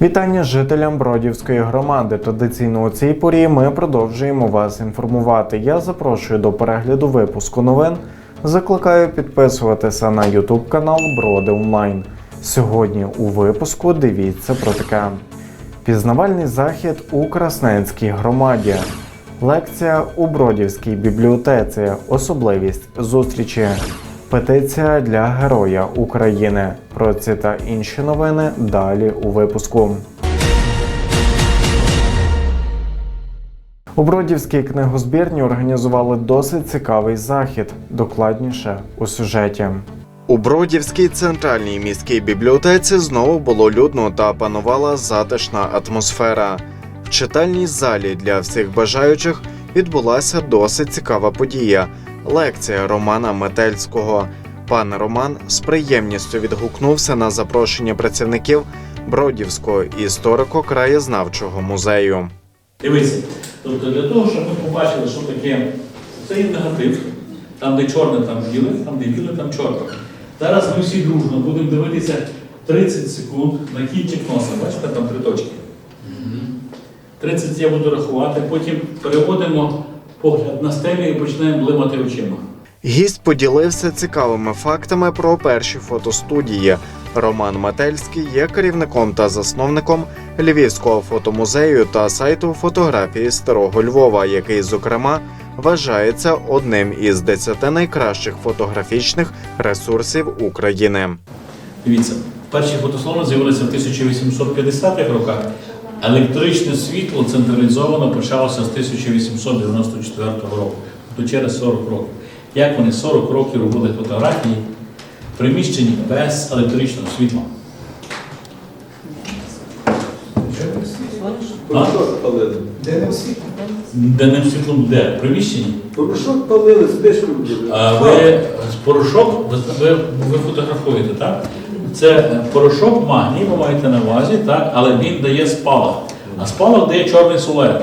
Вітання жителям Бродівської громади. Традиційно у цій порі ми продовжуємо вас інформувати. Я запрошую до перегляду випуску новин. Закликаю підписуватися на YouTube канал Броди Онлайн. Сьогодні у випуску дивіться про таке: пізнавальний захід у Красненській громаді. Лекція у Бродівській бібліотеці. Особливість зустрічі. Петиція для Героя України. Про ці та інші новини далі у випуску. У Бродівській книгозбірні організували досить цікавий захід. Докладніше у сюжеті. У Бродівській центральній міській бібліотеці знову було людно та панувала затишна атмосфера. В читальній залі для всіх бажаючих відбулася досить цікава подія лекція Романа Метельського. Пан Роман з приємністю відгукнувся на запрошення працівників Бродівського історико-краєзнавчого музею. Дивіться, тобто для того, щоб ми побачили, що таке це є негатив, там, де чорне, там біле, там, де біле, там чорне. Зараз ми всі дружно будемо дивитися 30 секунд на кінчик носа. Бачите, там три точки. 30 я буду рахувати, потім переводимо погляд на стелю і починаємо блимати очима. Гість поділився цікавими фактами про перші фотостудії. Роман Метельський є керівником та засновником Львівського фотомузею та сайту фотографії Старого Львова, який, зокрема, вважається одним із десяти найкращих фотографічних ресурсів України. Дивіться, перші фотослони з'явилися в 1850-х роках. Електричне світло централізовано почалося з 1894 року, тобто через 40 років. Як вони 40 років робили фотографії в приміщенні без електричного світла? Порошок палили. Де не всі? Денним світлом де? В приміщенні? Порошок палили, робили. А ви порошок, ви, ви, ви фотографуєте, так? Це порошок магній, ви маєте на увазі, так? але він дає спалах. А спалах дає чорний сулет.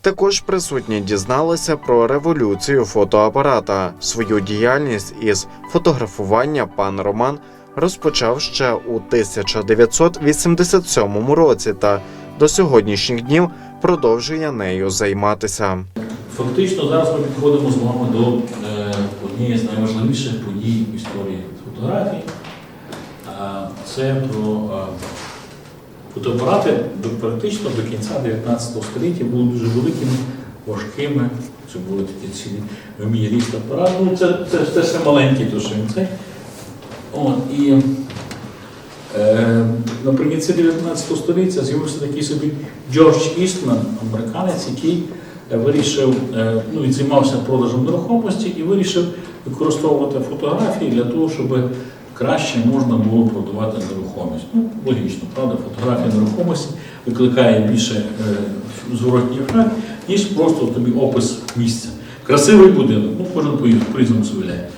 Також присутні дізналися про революцію фотоапарата. Свою діяльність із фотографування пан Роман розпочав ще у 1987 році та до сьогоднішніх днів продовжує нею займатися. Фактично зараз ми підходимо з вами до е, однієї з найважливіших подій в історії фотографії. Це про е, фотоапарати практично до кінця 19 століття були дуже великими, важкими. Це були такі цілі вміє різти апарат. Ну, це, це, це ще маленький, то що він і Е, Наприкінці 19 століття з'явився такий собі Джордж Істман, американець, який е, вирішив, е, ну він займався продажем нерухомості і вирішив використовувати фотографії для того, щоб краще можна було продавати нерухомість. Ну, логічно, правда, фотографія нерухомості викликає більше е, зворотній ефект, ніж просто тобі опис місця. Красивий будинок, ну кожен по- по-різному заявляє.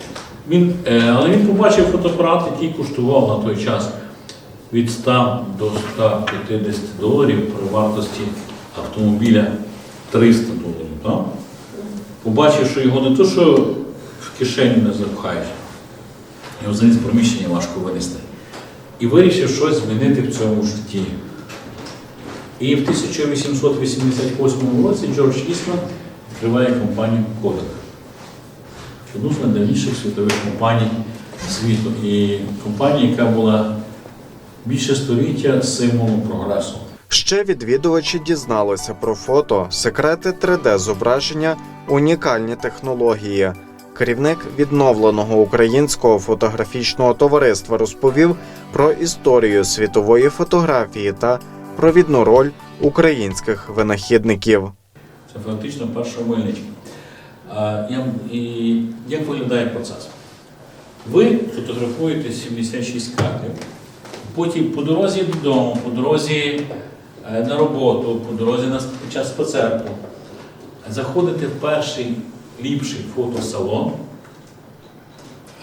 Він, е, але він побачив фотоапарат, який коштував на той час від 100 до 150 доларів при вартості автомобіля 300 доларів. Так? Побачив, що його не то, що в кишеню не запхаєш, його взагалі з приміщення важко винести. І вирішив щось змінити в цьому житті. І в 1888 році Джордж Істман відкриває компанію Kodak. Одну з найдавніших світових компаній світу. І компанія, яка була більше століття символом прогресу. Ще відвідувачі дізналися про фото, секрети 3D-зображення, унікальні технології. Керівник відновленого українського фотографічного товариства розповів про історію світової фотографії та провідну роль українських винахідників. Це фактично перша мильничка. І як виглядає процес? Ви фотографуєте 76 кадрів, потім по дорозі додому, по дорозі е, на роботу, по дорозі на час спецерку, заходите в перший ліпший фотосалон,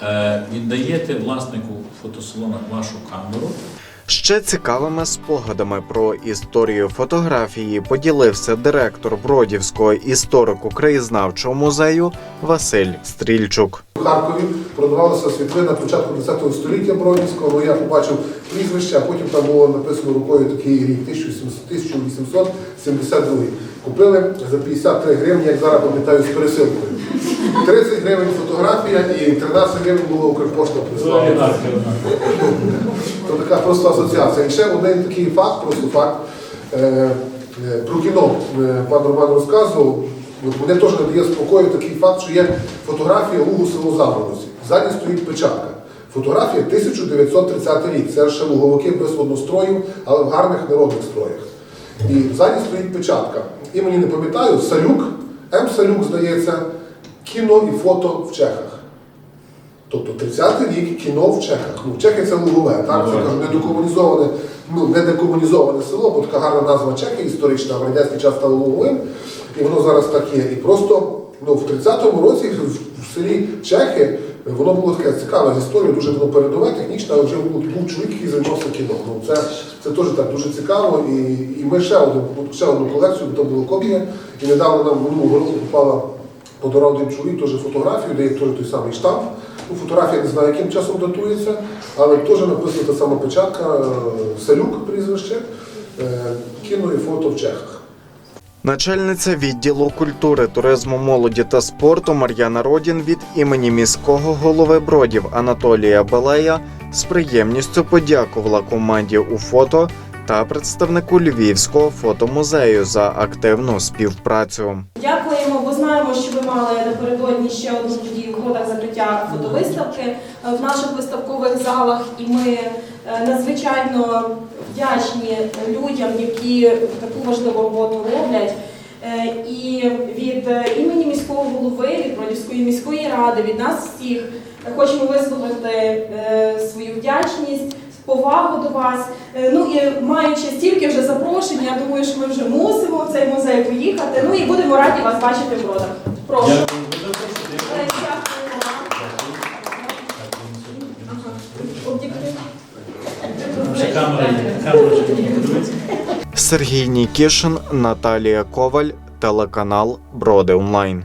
е, віддаєте власнику фотосалону вашу камеру. Ще цікавими спогадами про історію фотографії поділився директор Бродівського історико-краєзнавчого музею Василь Стрільчук. У Харкові продавалася світлина початку 10 століття Бродівського, ну я побачив прізвище, а потім там було написано рукою такий рік 1700 1872. Купили за 53 гривні, як зараз пам'ятаю, з пересилкою. 30 гривень фотографія і 13 гривень було Укрпошта прислала. То така просто асоціація. І ще один такий факт, просто факт. Е, е, про кіно е, пан Роман розказував. Мене теж не дає спокою такий факт, що є фотографія Лугу село Заборозі. Ззаді стоїть печатка. Фотографія 1930 рік. Це ще луговики без однострою, але в гарних народних строях. І ззаді стоїть печатка. Імені не пам'ятаю, Салюк, М. Салюк, здається, кіно і фото в Чехах. Тобто 30-й рік кіно в Чехах. Ну, Чехи це Лугове, так? Це кажу, недокомунізоване, ну, не декомунізоване село, бо така гарна назва Чехи історична, а в радянський час стало Луговим, і воно зараз так є. І просто ну, в 30-му році в, в селі Чехи воно було таке цікаве з історією, дуже воно передове, технічне, але вже був, був чоловік, який займався кіно. Ну, це, це теж так дуже цікаво. І, і ми ще одну, ще одну колекцію, бо то була копія, і недавно нам минулого року попала подарував один чоловік теж фотографію, де є теж той самий штамп. Ну, фотографія не знаю, яким часом датується, але теж написана та сама печатка, е, Салюк прізвище, е, кіно і фото в Чехах. Начальниця відділу культури, туризму, молоді та спорту Мар'яна Родін від імені міського голови Бродів Анатолія Балея з приємністю подякувала команді у фото та представнику Львівського фотомузею за активну співпрацю. Знаємо, що ви мали напередодні ще одну подію в годах закриття фотовиставки в наших виставкових залах, і ми е, надзвичайно вдячні людям, які таку важливу роботу роблять. Е, І від е, імені міського голови, від Бродівської міської ради, від нас всіх хочемо висловити свою вдячність, повагу до вас. Е, Ну і маючи стільки вже запрошень, я думаю, що ми вже мусимо в цей музей поїхати. Ну і будемо раді вас бачити в родах. Прошу. Е. Сергій Нікішин, Наталія Коваль, телеканал Броди Онлайн.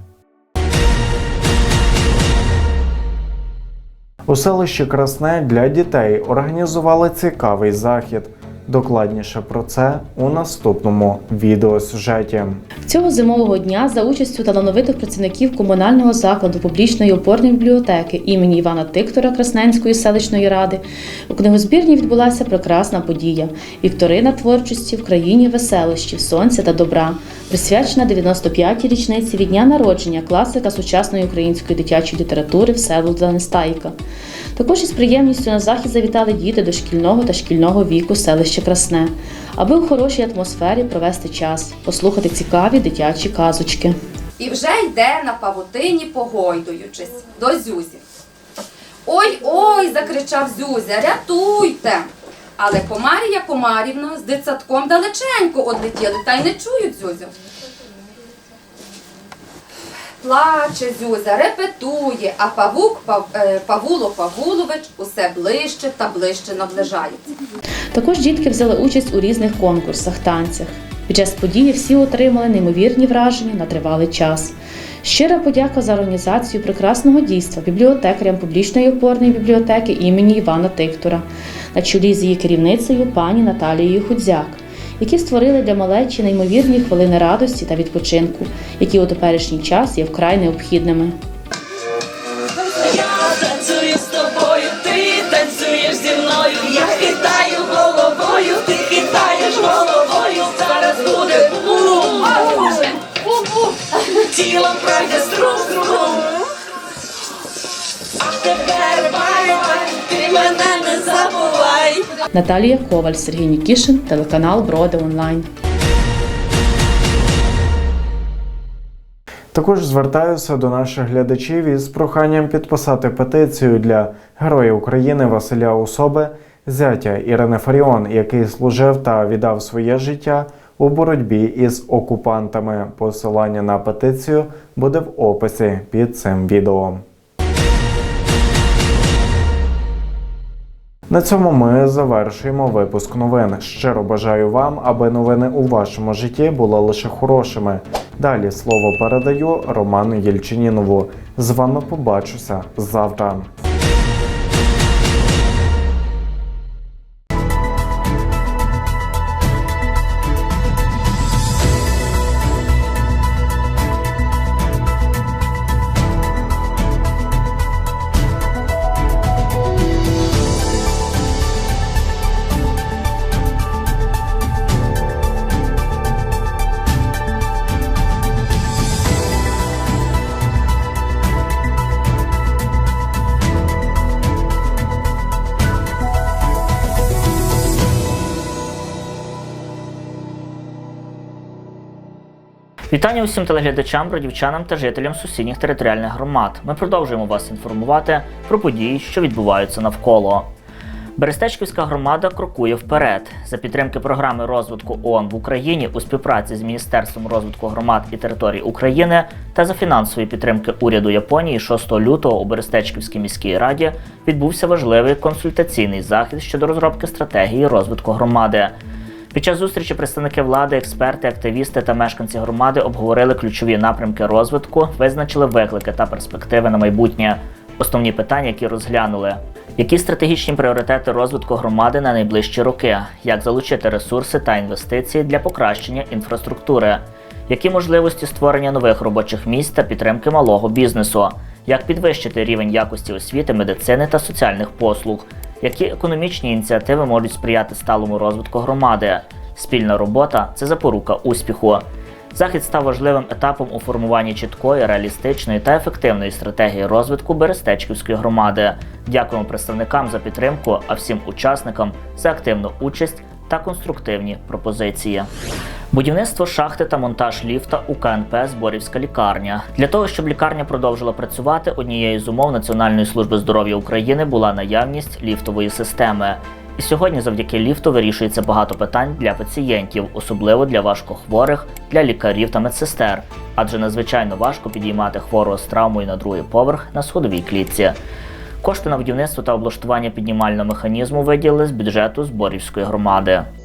У селищі Красне для дітей організували цікавий захід. Докладніше про це у наступному відеосюжеті. Цього зимового дня за участю талановитих працівників комунального закладу публічної опорної бібліотеки імені Івана Тиктора Красненської селищної ради у книгозбірні відбулася прекрасна подія Вікторина творчості в країні веселощів, сонця та добра, присвячена 95-й річниці від дня народження класика сучасної української дитячої літератури Всеволода Нестайка. Також із приємністю на захід завітали діти дошкільного та шкільного віку селища Красне, аби у хорошій атмосфері провести час, послухати цікаві дитячі казочки. і вже йде на павутині, погойдуючись до Зюзі. Ой ой, закричав Зюзя, рятуйте. Але Комарія Комарівна з дитсадком далеченько одлетіли та й не чують Зюзю. Плаче Зюзя, репетує, а павук Пав... е, Павуло Павулович усе ближче та ближче наближається. Також дітки взяли участь у різних конкурсах, танцях. Під час події всі отримали неймовірні враження на тривалий час. Щира подяка за організацію прекрасного дійства бібліотекарям публічної опорної бібліотеки імені Івана Тиктора на чолі з її керівницею пані Наталією Худзяк, які створили для малечі неймовірні хвилини радості та відпочинку, які у теперішній час є вкрай необхідними. Я танцюю з тобою, ти танцюєш зі мною. Я Тілом пройде струм струм. А тепер бай-бай, ти мене не забувай. Наталія Коваль, Сергій Нікішин, телеканал Броди Онлайн. Також звертаюся до наших глядачів із проханням підписати петицію для Героя України Василя Усоби, зятя Ірини Фаріон, який служив та віддав своє життя у боротьбі із окупантами. Посилання на петицію буде в описі під цим відео. На цьому ми завершуємо випуск новин. Щиро бажаю вам, аби новини у вашому житті були лише хорошими. Далі слово передаю Роману Єльчинінову. З вами побачуся завтра. Вітання усім телеглядачам, бродівчанам та жителям сусідніх територіальних громад. Ми продовжуємо вас інформувати про події, що відбуваються навколо. Берестечківська громада крокує вперед за підтримки програми розвитку ООН в Україні у співпраці з Міністерством розвитку громад і територій України та за фінансової підтримки уряду Японії 6 лютого у Берестечківській міській раді відбувся важливий консультаційний захід щодо розробки стратегії розвитку громади. Під час зустрічі представники влади, експерти, активісти та мешканці громади обговорили ключові напрямки розвитку, визначили виклики та перспективи на майбутнє. Основні питання, які розглянули. Які стратегічні пріоритети розвитку громади на найближчі роки? Як залучити ресурси та інвестиції для покращення інфраструктури? Які можливості створення нових робочих місць та підтримки малого бізнесу? Як підвищити рівень якості освіти, медицини та соціальних послуг? Які економічні ініціативи можуть сприяти сталому розвитку громади? Спільна робота це запорука успіху. Захід став важливим етапом у формуванні чіткої, реалістичної та ефективної стратегії розвитку Берестечківської громади. Дякуємо представникам за підтримку, а всім учасникам за активну участь та конструктивні пропозиції. Будівництво шахти та монтаж ліфта у КНП Зборівська лікарня. Для того, щоб лікарня продовжила працювати, однією з умов Національної служби здоров'я України була наявність ліфтової системи. І сьогодні завдяки ліфту вирішується багато питань для пацієнтів, особливо для важкохворих, для лікарів та медсестер, адже надзвичайно важко підіймати хворого з травмою на другий поверх на сходовій клітці. Кошти на будівництво та облаштування піднімального механізму виділили з бюджету Зборівської громади. –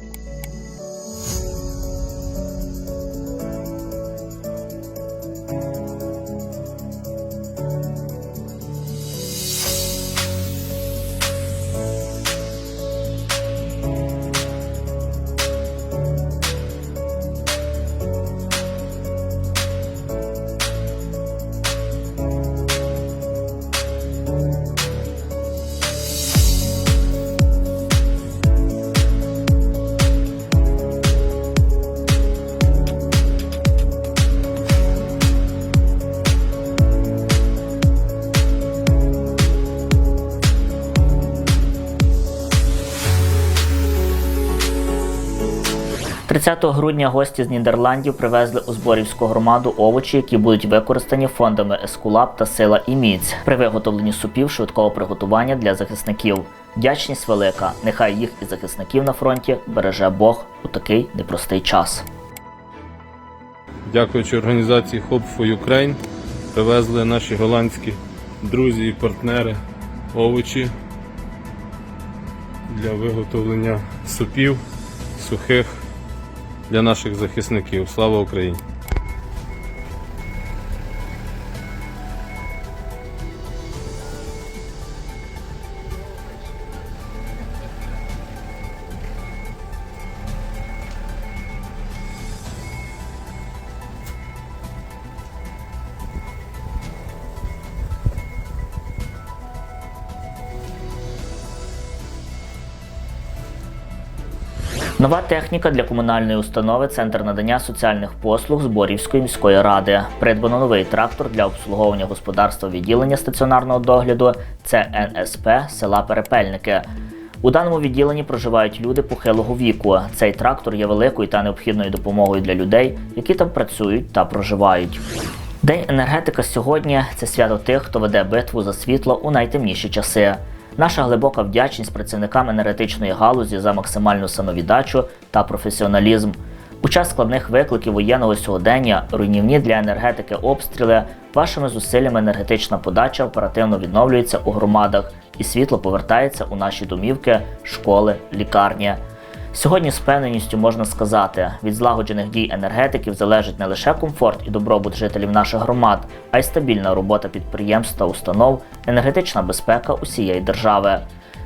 30 грудня гості з Нідерландів привезли у Зборівську громаду овочі, які будуть використані фондами Ескулап та Сила і Міць при виготовленні супів швидкого приготування для захисників. Вдячність велика. Нехай їх і захисників на фронті береже Бог у такий непростий час. Дякуючи організації Hope for Ukraine, привезли наші голландські друзі і партнери овочі для виготовлення супів сухих для наших захисників. Слава Україні! Нова техніка для комунальної установи Центр надання соціальних послуг Зборівської міської ради. Придбано новий трактор для обслуговування господарства відділення стаціонарного догляду. Це НСП села Перепельники. У даному відділенні проживають люди похилого віку. Цей трактор є великою та необхідною допомогою для людей, які там працюють та проживають. День енергетика сьогодні це свято тих, хто веде битву за світло у найтемніші часи. Наша глибока вдячність працівникам енергетичної галузі за максимальну самовіддачу та професіоналізм. У час складних викликів воєнного сьогодення, руйнівні для енергетики обстріли, вашими зусиллями енергетична подача оперативно відновлюється у громадах, і світло повертається у наші домівки, школи, лікарні. Сьогодні з впевненістю можна сказати, від злагоджених дій енергетиків залежить не лише комфорт і добробут жителів наших громад, а й стабільна робота підприємств та установ, енергетична безпека усієї держави.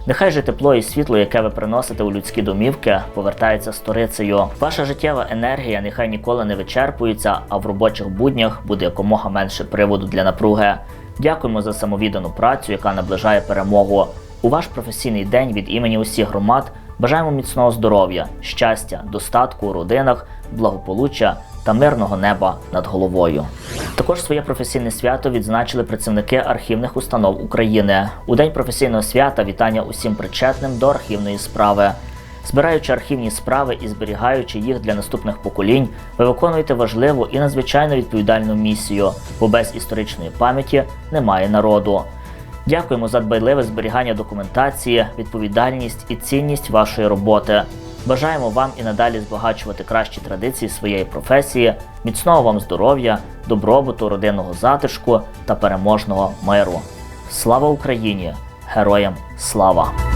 Нехай же тепло і світло, яке ви приносите у людські домівки, повертається сторицею. Ваша життєва енергія нехай ніколи не вичерпується, а в робочих буднях буде якомога менше приводу для напруги. Дякуємо за самовіддану працю, яка наближає перемогу. У ваш професійний день від імені усіх громад бажаємо міцного здоров'я, щастя, достатку у родинах, благополуччя та мирного неба над головою. Також своє професійне свято відзначили працівники архівних установ України. У день професійного свята вітання усім причетним до архівної справи. Збираючи архівні справи і зберігаючи їх для наступних поколінь, ви виконуєте важливу і надзвичайно відповідальну місію, бо без історичної пам'яті немає народу. Дякуємо за дбайливе зберігання документації, відповідальність і цінність вашої роботи. Бажаємо вам і надалі збагачувати кращі традиції своєї професії, міцного вам здоров'я, добробуту, родинного затишку та переможного миру. Слава Україні! Героям слава!